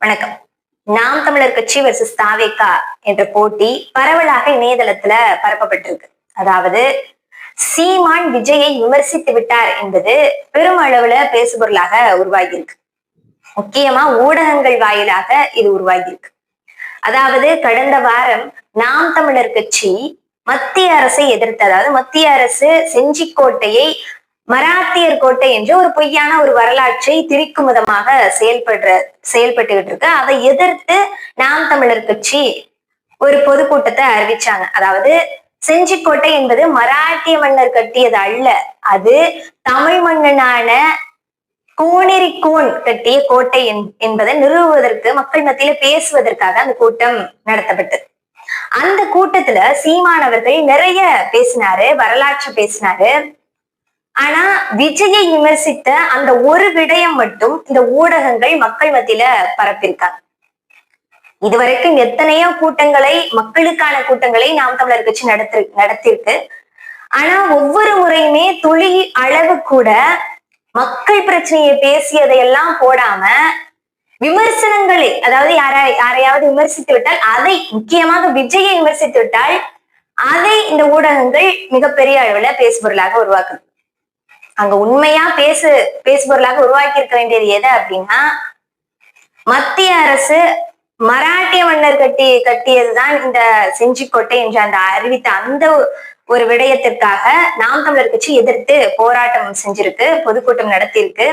வணக்கம். நாம் தமிழர் கட்சி வர்சஸ் தாவேக்கா என்ற போட்டி பரவலாக இணையதளத்துல பரப்பப்பட்டிருக்கு. அதாவது சீமான் விஜயை விமர்சித்து விட்டார் என்பது பெரும் அளவுல பேசுபொருளாக உருவாகியிருக்கு. முக்கியமா ஊடகங்கள் வாயிலாக இது உருவாகியிருக்கு. அதாவது கடந்த வாரம் நாம் தமிழர் கட்சி மத்திய அரசை எதிர்த்து அதாவது மத்திய அரசு செஞ்சிக்கோட்டையை மராத்தியர் கோட்டை என்று ஒரு பொய்யான ஒரு வரலாற்றை திரிக்கும் விதமாக செயல்படுற செயல்பட்டுகிட்டு இருக்கு. அதை எதிர்த்து நாம் தமிழர் கட்சி ஒரு பொதுக்கூட்டத்தை அறிவிச்சாங்க. அதாவது செஞ்சிக்கோட்டை என்பது மராட்டிய மன்னர் கட்டியது அல்ல. அது தமிழ் மன்னனான கோனேரிக்கோன் கட்டிய கோட்டை என்- என்பதை நிறுவுவதற்கு மக்கள் மத்தியில பேசுவதற்காக அந்த கூட்டம் நடத்தப்பட்டது. அந்த கூட்டத்துல சீமானவர்கள் நிறைய பேசினாரு வரலாற்று பேசினாரு. ஆனா விஜயை விமர்சித்த அந்த ஒரு விடயம் மட்டும் இந்த ஊடகங்கள் மக்கள் மத்தியில பரப்பியிருக்காங்க இதுவரைக்கும் எத்தனையோ கூட்டங்களை மக்களுக்கான கூட்டங்களை நாம் தமிழர் கட்சி நடத்தி நடத்திருக்கு ஆனா ஒவ்வொரு முறையுமே துளி அளவு கூட மக்கள் பிரச்சனையை பேசியதையெல்லாம் போடாம விமர்சனங்களை அதாவது யாரா யாரையாவது விமர்சித்து விட்டால் அதை முக்கியமாக விஜயை விமர்சித்து விட்டால் அதை இந்த ஊடகங்கள் மிகப்பெரிய அளவுல பேசுபொருளாக உருவாக்குது. அங்க உண்மையா பேசு பேசுபொருளாக உருவாக்கி இருக்க வேண்டியது எது அப்படின்னா மத்திய அரசு மராட்டிய மன்னர் கட்டி கட்டியதுதான் இந்த செஞ்சிக்கோட்டை என்று அந்த அறிவித்த அந்த ஒரு விடயத்திற்காக நாம் தமிழர் கட்சி எதிர்த்து போராட்டம் செஞ்சிருக்கு பொதுக்கூட்டம் நடத்தியிருக்கு.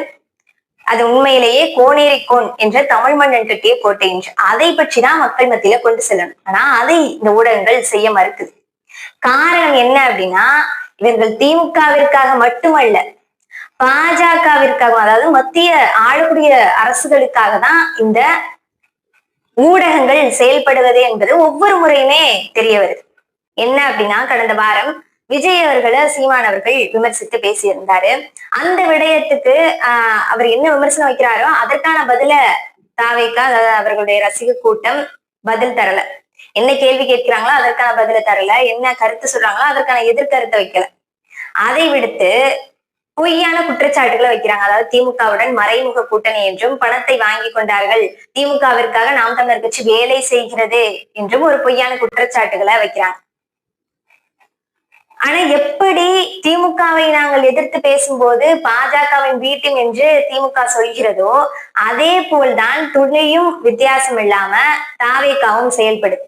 அது உண்மையிலேயே கோனேரி கோன் என்ற தமிழ் மன்னன் கட்டிய கோட்டை என்று. அதை பற்றி தான் மக்கள் மத்தியில கொண்டு செல்லணும். ஆனா அதை இந்த ஊடகங்கள் செய்ய மறுக்குது. காரணம் என்ன அப்படின்னா இவர்கள் திமுகவிற்காக மட்டுமல்ல பாஜகவிற்காக அதாவது மத்திய ஆளக்கூடிய அரசுகளுக்காக தான் இந்த ஊடகங்கள் செயல்படுவது என்பது ஒவ்வொரு முறையுமே தெரிய வருது. என்ன அப்படின்னா கடந்த வாரம் விஜய் அவர்களை சீமான் அவர்கள் விமர்சித்து பேசியிருந்தாரு. அந்த விடயத்துக்கு ஆஹ் அவர் என்ன விமர்சனம் வைக்கிறாரோ அதற்கான பதில தாவேக்கா அதாவது அவர்களுடைய ரசிக கூட்டம் பதில் தரல. என்ன கேள்வி கேட்கிறாங்களோ அதற்கான பதில தரல என்ன கருத்து சொல்றாங்களோ அதற்கான எதிர்கருத்தை வைக்கல. அதை விடுத்து பொய்யான குற்றச்சாட்டுகளை வைக்கிறாங்க. அதாவது திமுகவுடன் மறைமுக கூட்டணி என்றும் பணத்தை வாங்கி கொண்டார்கள். திமுகவிற்காக நாம் தமிழர் கட்சி வேலை செய்கிறது என்றும் ஒரு பொய்யான குற்றச்சாட்டுகளை வைக்கிறாங்க. ஆனா எப்படி திமுகவை நாங்கள் எதிர்த்து பேசும்போது பாஜகவின் வீட்டும் என்று திமுக சொல்கிறதோ அதே போல்தான் துளியும் வித்தியாசம் இல்லாம தாவேக்காவும் செயல்படுது.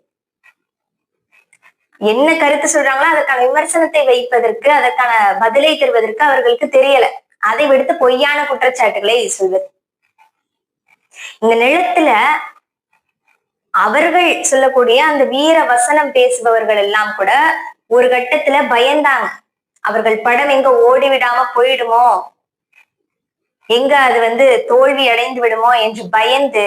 என்ன கருத்து சொல்றாங்களோ அதற்கான விமர்சனத்தை வைப்பதற்கு அதற்கான பதிலை தருவதற்கு அவர்களுக்கு தெரியல. அதை விடுத்து பொய்யான குற்றச்சாட்டுகளை சொல்வது. இந்த நிலத்துல அவர்கள் சொல்லக்கூடிய அந்த வீர வசனம் பேசுபவர்கள் எல்லாம் கூட ஒரு கட்டத்துல பயந்தாங்க. அவர்கள் படம் எங்க ஓடி விடாம போயிடுமோ? எங்க அது வந்து தோல்வி அடைந்து விடுமோ என்று பயந்து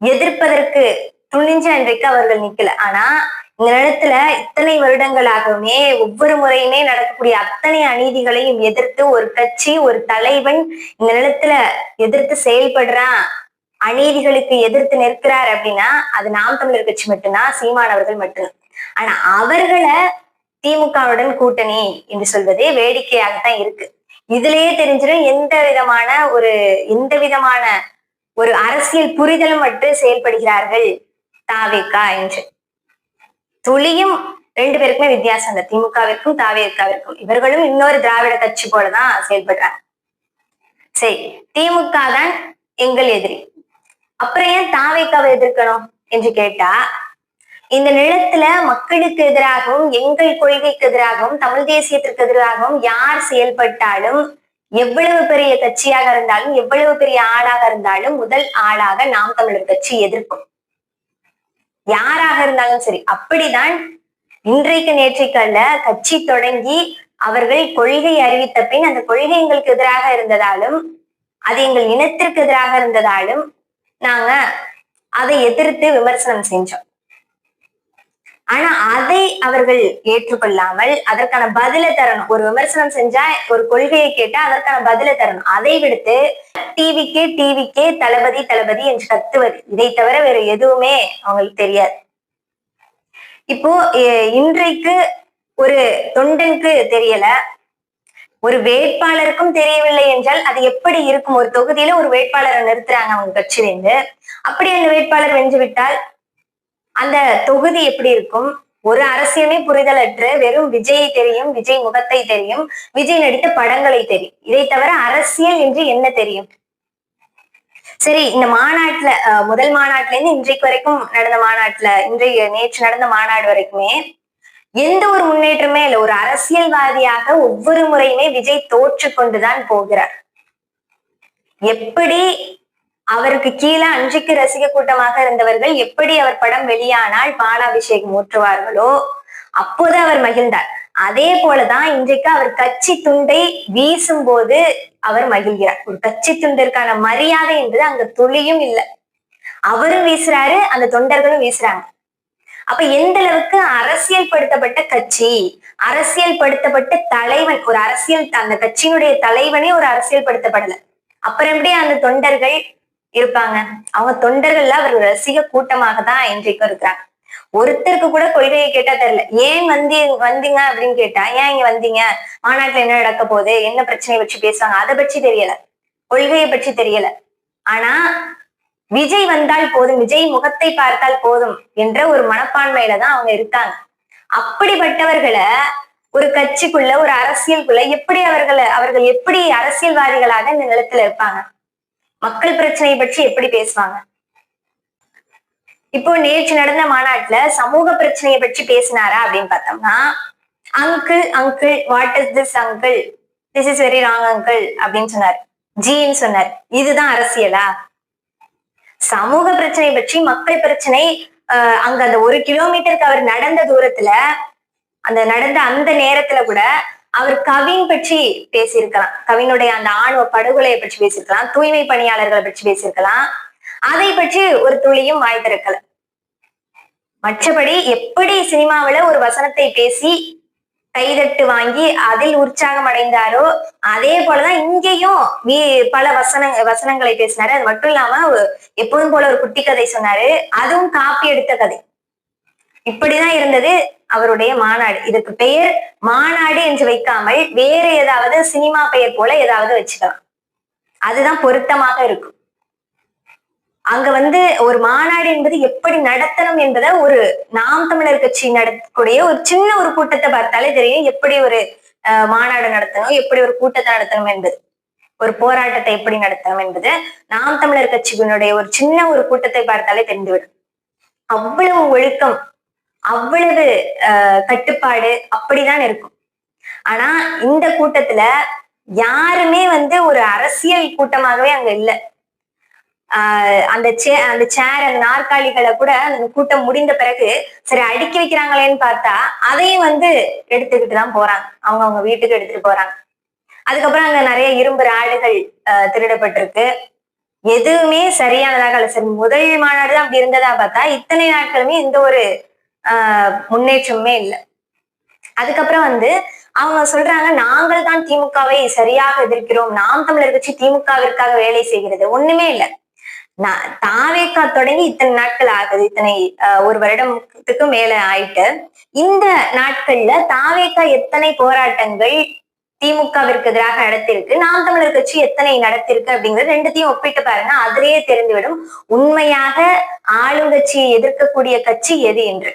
எதிர்ப்பதற்கு துணிஞ்ச அன்றைக்கு அவர்கள் நிக்கல. ஆனா இந்த நிலத்துல இத்தனை வருடங்களாகவுமே ஒவ்வொரு முறையுமே நடக்கக்கூடிய அத்தனை அநீதிகளையும் எதிர்த்து ஒரு கட்சி ஒரு தலைவன் இந்த நிலத்துல எதிர்த்து செயல்படுறான் அநீதிகளுக்கு எதிர்த்து நிற்கிறார் அப்படின்னா அது நாம் தமிழர் கட்சி மட்டும்தான் சீமானவர்கள் மட்டும்தான். ஆனா அவர்களை திமுகவுடன் கூட்டணி என்று சொல்வதே வேடிக்கையாகத்தான் இருக்கு. இதுலயே தெரிஞ்சிடும் எந்த விதமான ஒரு எந்த விதமான ஒரு அரசியல் புரிதலும் மட்டும் செயல்படுகிறார்கள் தாவேக்கா என்று. துளியும் ரெண்டு பேருக்குமே வித்தியாசம். அந்த திமுகவிற்கும் தாவேக்காவிற்கும். இவர்களும் இன்னொரு திராவிட கட்சி போலதான் செயல்படுறாங்க. சரி திமுக தான் எங்கள் எதிரி. அப்புறம் ஏன் தாவேக்காவை எதிர்க்கணும் என்று கேட்டா இந்த நிலத்துல மக்களுக்கு எதிராகவும் எங்கள் கொள்கைக்கு எதிராகவும் தமிழ் தேசியத்திற்கு எதிராகவும் யார் செயல்பட்டாலும் எவ்வளவு பெரிய கட்சியாக இருந்தாலும் எவ்வளவு பெரிய ஆளாக இருந்தாலும் முதல் ஆளாக நாம் தமிழர் கட்சி எதிர்க்கும். யாராக இருந்தாலும் சரி அப்படிதான் இன்றைக்கு நேற்றைக்கல்ல கட்சி தொடங்கி அவர்கள் கொள்கை அறிவித்த பின் அந்த கொள்கை எங்களுக்கு எதிராக இருந்ததாலும் அது எங்கள் இனத்திற்கு எதிராக இருந்ததாலும் நாங்க அதை எதிர்த்து விமர்சனம் செஞ்சோம். ஆனா அதை அவர்கள் ஏற்றுக்கொள்ளாமல் அதற்கான பதிலை தரணும். ஒரு விமர்சனம் செஞ்சா ஒரு கொள்கையை கேட்டா அதற்கான பதிலை தரணும். அதை விடுத்து டிவிக்கே டிவிக்கே தளபதி தளபதி என்று கத்துவது. இதை தவிர வேற எதுவுமே அவங்களுக்கு தெரியாது. இப்போ இன்றைக்கு ஒரு தொண்டனுக்கு தெரியல. ஒரு வேட்பாளருக்கும் தெரியவில்லை என்றால் அது எப்படி இருக்கும்? ஒரு தொகுதியில ஒரு வேட்பாளரை நிறுத்துறாங்க அவங்க கட்சியிலேருந்து. அப்படி அந்த வேட்பாளர் வென்று விட்டால் அந்த தொகுதி எப்படி இருக்கும்? ஒரு அரசியலுமே புரிதலற்று வெறும் விஜயை தெரியும் விஜய் முகத்தை தெரியும் விஜய் நடித்த படங்களை தெரியும். இதை தவிர அரசியல் என்று என்ன தெரியும்? சரி இந்த மாநாட்டுல அஹ், முதல் மாநாட்டுல இருந்து இன்றைக்கு வரைக்கும் நடந்த மாநாட்டுல இன்றைய நேற்று நடந்த மாநாடு வரைக்குமே எந்த ஒரு முன்னேற்றமே இல்லை. ஒரு அரசியல்வாதியாக ஒவ்வொரு முறையுமே விஜய் தோற்று கொண்டுதான் போகிறார். எப்படி அவருக்கு கீழே அன்றைக்கு ரசிக கூட்டமாக இருந்தவர்கள் எப்படி அவர் படம் வெளியானால் பாலாபிஷேகம் ஊற்றுவார்களோ அப்போது அவர் மகிழ்ந்தார். அதே போலதான் இன்றைக்கு அவர் கட்சி துண்டை வீசும் போது அவர் மகிழ்கிறார். ஒரு கட்சி துண்டிற்கான மரியாதை என்பது அங்க துளியும் இல்லை. அவரும் வீசுறாரு அந்த தொண்டர்களும் வீசுறாங்க. அப்ப எந்த அளவுக்கு அரசியல் படுத்தப்பட்ட கட்சி அரசியல் படுத்தப்பட்ட தலைவன் ஒரு அரசியல் அந்த கட்சியினுடைய தலைவனே ஒரு அரசியல் படுத்தப்படல அப்புறம் எப்படி அந்த தொண்டர்கள் இருப்பாங்க. அவங்க தொண்டர்கள்ல அவர் ரசிக கூட்டமாக தான் இன்றைக்கும் இருக்கிறாங்க ஒருத்தருக்கு கூட கொள்கையை கேட்டா தெரியல. ஏன் வந்தி வந்தீங்க அப்படின்னு கேட்டா ஏன் இங்க வந்தீங்க? மாநாட்டுல என்ன நடக்க போகுது? என்ன பிரச்சனையை பற்றி பேசுவாங்க? அதை பற்றி தெரியல. கொள்கையை பற்றி தெரியல. ஆனா விஜய் வந்தால் போதும் விஜய் முகத்தை பார்த்தால் போதும் என்ற ஒரு மனப்பான்மையில தான் அவங்க இருக்காங்க. அப்படிப்பட்டவர்களை ஒரு கட்சிக்குள்ள ஒரு அரசியலுக்குள்ள எப்படி அவர்களை அவர்கள் எப்படி அரசியல்வாதிகளாக இந்த நிலத்துல இருப்பாங்க? மக்கள் பிரச்சனையை பற்றி எப்படி பேசுவாங்க? இப்போ நேற்று நடந்த மாநாட்டுல சமூக பிரச்சனையை பற்றி பேசினாரா அப்படின்னு பார்த்தோம்னா uncle uncle what is this uncle this is very wrong uncle அப்படின்னு சொன்னார். ஜின்னு சொன்னார். இதுதான் அரசியலா? சமூக பிரச்சனை பற்றி மக்கள் பிரச்சனை அங்க அந்த ஒரு கிலோமீட்டருக்கு அவர் நடந்த தூரத்துல அந்த நடந்த அந்த நேரத்துல கூட அவர் கவின் பற்றி பேசியிருக்கலாம். கவினுடைய அந்த ஆணவ படுகொலையை பற்றி பேசியிருக்கலாம். தூய்மை பணியாளர்களை பற்றி பேசியிருக்கலாம். அதை பற்றி ஒரு துளியும் வாய் திறக்கல மற்றபடி எப்படி சினிமாவுல ஒரு வசனத்தை பேசி கைதட்டு வாங்கி அதில் உற்சாகம் அடைந்தாரோ அதே போலதான் இங்கேயும் வீ- பல வசன வசனங்களை பேசினாரு. அது மட்டும் இல்லாம எப்போதும் போல ஒரு குட்டி கதை சொன்னாரு. அதுவும் காப்பி எடுத்த கதை. இப்படிதான் இருந்தது அவருடைய மாநாடு. இதுக்கு பெயர் மாநாடு என்று வைக்காமல் வேற ஏதாவது சினிமா பெயர் போல ஏதாவது வச்சுக்கலாம். அதுதான் பொருத்தமாக இருக்கும். அங்க வந்து ஒரு மாநாடு என்பது எப்படி நடத்தணும் என்பதை ஒரு நாம் தமிழர் கட்சி நடத்தக்கூடிய ஒரு சின்ன ஒரு கூட்டத்தை பார்த்தாலே தெரியும் எப்படி ஒரு அஹ், மாநாடு நடத்தணும் எப்படி ஒரு கூட்டத்தை நடத்தணும் என்பது. ஒரு போராட்டத்தை எப்படி நடத்தணும் என்பது நாம் தமிழர் கட்சியினுடைய ஒரு சின்ன ஒரு கூட்டத்தை பார்த்தாலே தெரிந்துவிடும். அவ்வளவு ஒழுக்கம் அவ்வளவு அஹ், கட்டுப்பாடு அப்படிதான் இருக்கும். ஆனா இந்த கூட்டத்துல யாருமே வந்து ஒரு அரசியல் கூட்டமாகவே அங்க இல்ல. ஆஹ் அந்த சே அந்த சேர் அந்த நாற்காலிகளை கூட அந்த கூட்டம் முடிந்த பிறகு சரி அடுக்கி வைக்கிறாங்களேன்னு பார்த்தா அதையும் வந்து எடுத்துக்கிட்டு தான் போறாங்க. அவங்க அவங்க வீட்டுக்கு எடுத்துட்டு போறாங்க. அதுக்கப்புறம் அங்க நிறைய இரும்பு ராடுகள் திருடப்பட்டிருக்கு. எதுவுமே சரியானதாக இல்லை. சரி முதல் மாநாடு தான் அப்படி இருந்ததா பார்த்தா இத்தனை நாட்களுமே எந்த ஒரு ஆஹ் இல்லை. அதுக்கப்புறம் வந்து அவங்க சொல்றாங்க நாங்கள் தான் திமுகவை சரியாக எதிர்க்கிறோம். நாம் தமிழர் கட்சி திமுகவிற்காக வேலை செய்கிறது. ஒண்ணுமே இல்லை. தாவேக்கா தொடங்கி இத்தனை நாட்கள் ஆகுது. இத்தனை ஆஹ், ஒரு வருடத்துக்கு மேல ஆயிட்டு இந்த நாட்கள்ல தாவேக்கா எத்தனை போராட்டங்கள் திமுகவிற்கு எதிராக நடத்திருக்கு நாம் தமிழர் கட்சி எத்தனை நடத்திருக்கு அப்படிங்கறது ரெண்டுத்தையும் ஒப்பிட்டு பாருங்க. அதிலேயே தெரிந்துவிடும் உண்மையாக ஆளுங்கட்சியை எதிர்க்கக்கூடிய கட்சி எது என்று.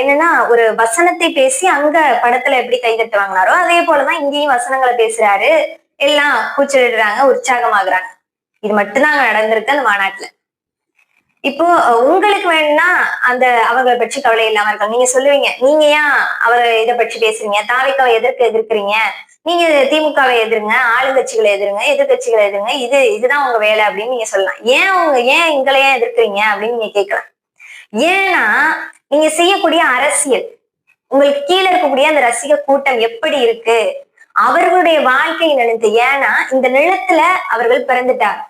என்னன்னா ஒரு வசனத்தை பேசி அங்க படத்துல எப்படி கைதட்டு வாங்கினாரோ அதே போலதான் இங்கேயும் வசனங்களை பேசுறாரு. எல்லாம் கூச்சலிடுறாங்க உற்சாகமாகறாங்க. இது மட்டும்தான் அங்க நடந்திருக்கு அந்த மாநாட்டுல. இப்போ உங்களுக்கு வேணும்னா அந்த அவங்களை பற்றி கவலை இல்லாம இருக்கும் நீங்க சொல்லுவீங்க நீங்க ஏன் அவரை இதை பற்றி பேசுறீங்க? தாவிக்காவை எதிர்க்க எதிர்க்கிறீங்க? நீங்க திமுகவை எதிருங்க ஆளுங்கட்சிகளை எதிருங்க எதிர்கட்சிகளை எதிருங்க. இது இதுதான் உங்க வேலை அப்படின்னு நீங்க சொல்லலாம். ஏன் உங்க ஏன் எங்களை ஏன் எதிர்க்கிறீங்க அப்படின்னு நீங்க கேட்கலாம். ஏன்னா நீங்க செய்யக்கூடிய அரசியல் உங்களுக்கு கீழே இருக்கக்கூடிய அந்த ரசிக கூட்டம் எப்படி இருக்கு? அவர்களுடைய வாழ்க்கை நினைத்து ஏன்னா இந்த நிலத்துல அவர்கள் பிறந்துட்டார்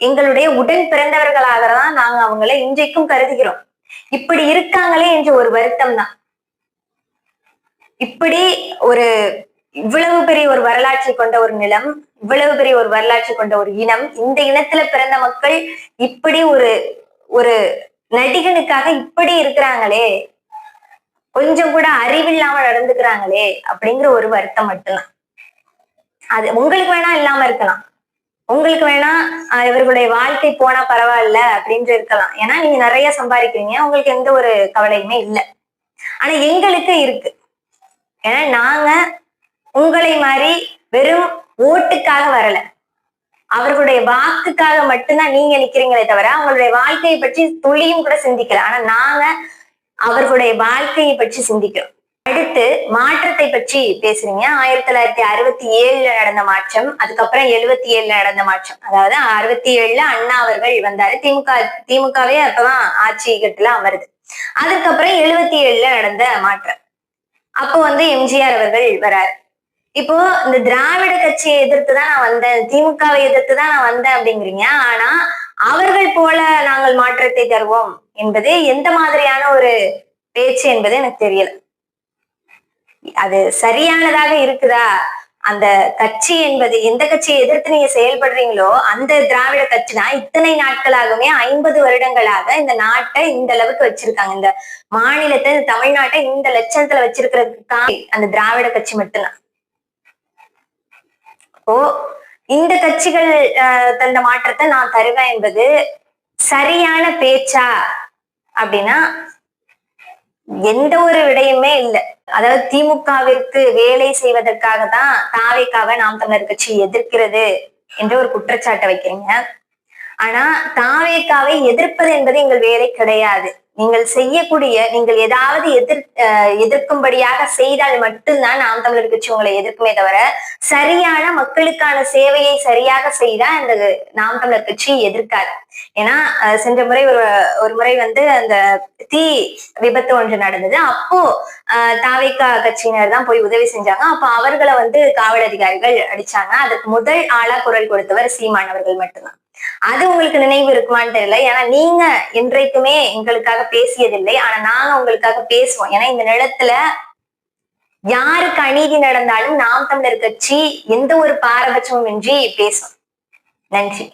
எங்களுடைய உடன் பிறந்தவர்களாக தான் நாங்க அவங்களை இன்றைக்கும் கருதுகிறோம். இப்படி இருக்காங்களே என்ற ஒரு வருத்தம் தான். இப்படி ஒரு இவ்வளவு பெரிய ஒரு வரலாற்றை கொண்ட ஒரு நிலம் இவ்வளவு பெரிய ஒரு வரலாற்றை கொண்ட ஒரு இனம் இந்த இனத்துல பிறந்த மக்கள் இப்படி ஒரு ஒரு நடிகனுக்காக இப்படி இருக்கிறாங்களே. கொஞ்சம் கூட அறிவில்லாம நடந்துக்கிறாங்களே அப்படிங்கிற ஒரு வருத்தம் மட்டும்தான். அது உங்களுக்கு வேணா இல்லாம இருக்கலாம். உங்களுக்கு வேணா இவர்களுடைய வாழ்க்கை போனா பரவாயில்ல அப்படின்ட்டு இருக்கலாம். ஏன்னா நீங்க நிறைய சம்பாதிக்கிறீங்க. உங்களுக்கு எந்த ஒரு கவலையுமே இல்லை. ஆனா எங்களுக்கு இருக்கு. ஏன்னா நாங்க உங்களை மாதிரி வெறும் ஓட்டுக்காக வரல. அவர்களுடைய வாக்குக்காக மட்டும்தான் நீங்க நிக்கிறீங்களே தவிர அவங்களுடைய வாழ்க்கையை பற்றி துளியும் கூட சிந்திக்கல. ஆனா நாங்க அவர்களுடைய வாழ்க்கையை பற்றி சிந்திக்கிறோம். அடுத்து மாற்றத்தை பற்றி பேசுறீங்க. ஆயிரத்தி தொள்ளாயிரத்தி அறுபத்தி ஏழுல நடந்த மாற்றம் அதுக்கப்புறம் எழுபத்தி ஏழுல நடந்த மாற்றம். அதாவது அறுபத்தி ஏழுல அண்ணா அவர்கள் வந்தாரு. திமுக திமுகவே அப்பதான் ஆட்சி கட்டுல அமருது. அதுக்கப்புறம் எழுபத்தி ஏழுல நடந்த மாற்றம். அப்போ வந்து எம்ஜிஆர் அவர்கள் வராரு. இப்போ இந்த திராவிட கட்சியை எதிர்த்து தான் நான் வந்தேன். திமுகவை எதிர்த்து தான் நான் வந்தேன் அப்படிங்கிறீங்க. ஆனா அவர்கள் போல நாங்கள் மாற்றத்தை தருவோம் என்பது எந்த மாதிரியான ஒரு பேச்சு என்பது எனக்கு தெரியல. அது சரியானதாக இருக்குதா? அந்த கட்சி என்பது எந்த கட்சியை எதிர்த்து நீங்க செயல்படுறீங்களோ அந்த திராவிட கட்சி தான் இத்தனை நாட்களாகவே ஐம்பது வருடங்களாக இந்த நாட்டை இந்த அளவுக்கு வச்சிருக்காங்க. இந்த மாநிலத்தை இந்த தமிழ்நாட்டை இந்த லட்சணத்துல வச்சிருக்கிறதுக்கு தான் அந்த திராவிட கட்சி மட்டும்தான். அப்போ இந்த கட்சிகள் தந்த மாற்றத்தை நான் தருவேன் என்பது சரியான பேச்சா அப்படின்னா எந்த ஒரு விடயமே இல்லை. அதாவது திமுகவிற்கு வேலை செய்வதற்காக தான் தாவேக்காவை நாம் தமிழர் கட்சி எதிர்க்கிறது என்ற ஒரு குற்றச்சாட்டை வைக்கிறீங்க. ஆனா தாவேக்காவை எதிர்ப்பது என்பது எங்கள் வேலை கிடையாது. நீங்கள் செய்யக்கூடிய நீங்கள் ஏதாவது எதிர் அஹ் எதிர்க்கும்படியாக செய்தால் மட்டும்தான் நாம் தமிழர் கட்சி உங்களை எதிர்க்குமே தவிர சரியான மக்களுக்கான சேவையை சரியாக செய்தா அந்த நாம் தமிழர் கட்சி எதிர்க்காது. ஏன்னா அஹ் சென்ற முறை ஒரு ஒரு முறை வந்து அந்த தீ விபத்து ஒன்று நடந்தது. அப்போ ஆஹ் தாவேக்கா கட்சியினர் தான் போய் உதவி செஞ்சாங்க. அப்ப அவர்களை வந்து காவல் அதிகாரிகள் அடிச்சாங்க. அதுக்கு முதல் ஆளா குரல் கொடுத்தவர் சீமானவர்கள் மட்டும்தான். அது உங்களுக்கு நினைவு இருக்குமான்னு தெரியல. ஏன்னா நீங்க என்றைக்குமே எங்களுக்காக பேசியதில்லை. ஆனா நாங்க உங்களுக்காக பேசுவோம். ஏன்னா இந்த நிலத்துல யாருக்கு அநீதி நடந்தாலும் நாம் தமிழர் கட்சி எந்த ஒரு பாரபட்சமும் இன்றி பேசும். நன்றி.